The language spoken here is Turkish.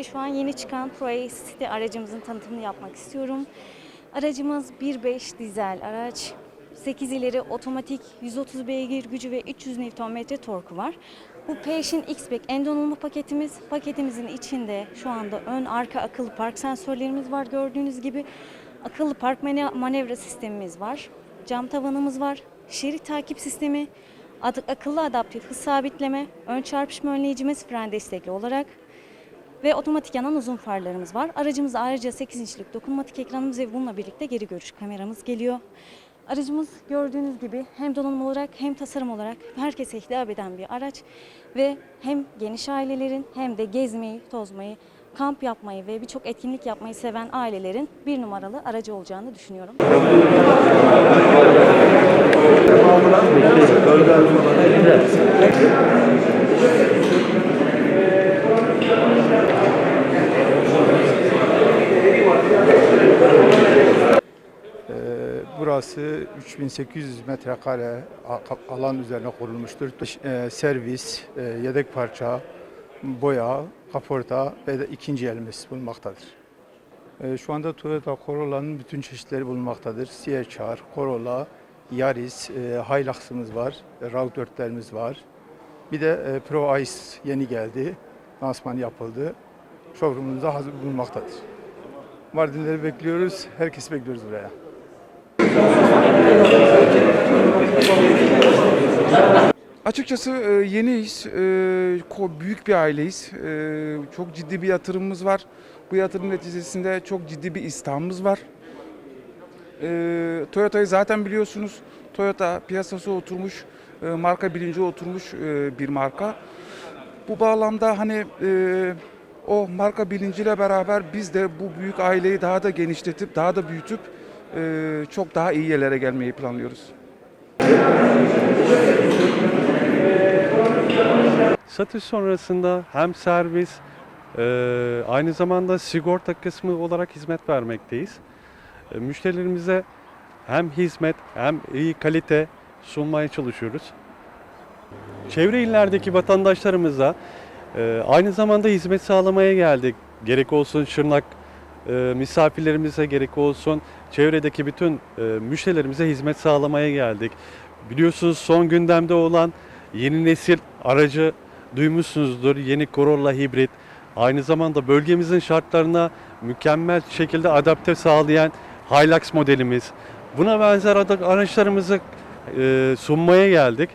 öncelikle şu an yeni çıkan ProA City aracımızın tanıtımını yapmak istiyorum. Aracımız 1.5 dizel araç. 8 ileri otomatik 130 beygir gücü ve 300 Nm torku var. Bu Passion X-Pack en donanımlı paketimiz. Paketimizin içinde şu anda ön arka akıllı park sensörlerimiz var gördüğünüz gibi. Akıllı park mane- manevra sistemimiz var. Cam tavanımız var. Şerit takip sistemi, akıllı adaptif hız sabitleme, ön çarpışma önleyicimiz fren destekli olarak ve otomatik yanan uzun farlarımız var. Aracımızda ayrıca 8 inçlik dokunmatik ekranımız ve bununla birlikte geri görüş kameramız geliyor. Aracımız gördüğünüz gibi hem donanım olarak hem tasarım olarak herkese hitap eden bir araç ve hem geniş ailelerin hem de gezmeyi, tozmayı, kamp yapmayı ve birçok etkinlik yapmayı seven ailelerin bir numaralı aracı olacağını düşünüyorum. Burası 3800 metrekare alan üzerine kurulmuştur. Ee, Servis, e, yedek parça, boya, kaporta ve de ikinci elimiz bulunmaktadır. Ee, Şu anda Toyota Corolla'nın bütün çeşitleri bulunmaktadır. CHR, Corolla, Yaris, e, Hilux'ımız var, e, RAV4'lerimiz var. Bir de e, Pro Ice yeni geldi, lansman yapıldı. Showroom'umuzda hazır bulunmaktadır. Mardinleri bekliyoruz, herkesi bekliyoruz buraya. Açıkçası e, yeniyiz, e, büyük bir aileyiz. E, Çok ciddi bir yatırımımız var. Bu yatırım neticesinde çok ciddi bir istihdamımız var. Toyota'yı zaten biliyorsunuz. Toyota piyasası oturmuş, marka bilinci oturmuş bir marka. Bu bağlamda hani o marka bilinciyle beraber biz de bu büyük aileyi daha da genişletip, daha da büyütüp e, çok daha iyi yerlere gelmeyi planlıyoruz. Satış sonrasında hem servis e, aynı zamanda sigorta kısmı olarak hizmet vermekteyiz. E, müşterilerimize hem hizmet hem iyi kalite sunmaya çalışıyoruz. Çevre illerdeki vatandaşlarımıza e, aynı zamanda hizmet sağlamaya geldik. Gerek olsun Şırnak misafirlerimize gerek olsun çevredeki bütün e, müşterilerimize hizmet sağlamaya geldik. Biliyorsunuz son gündemde olan yeni nesil aracı duymuşsunuzdur. Yeni Corolla hibrit. Aynı zamanda bölgemizin şartlarına mükemmel şekilde adapte sağlayan Hilux modelimiz. Buna benzer araçlarımızı e, sunmaya geldik.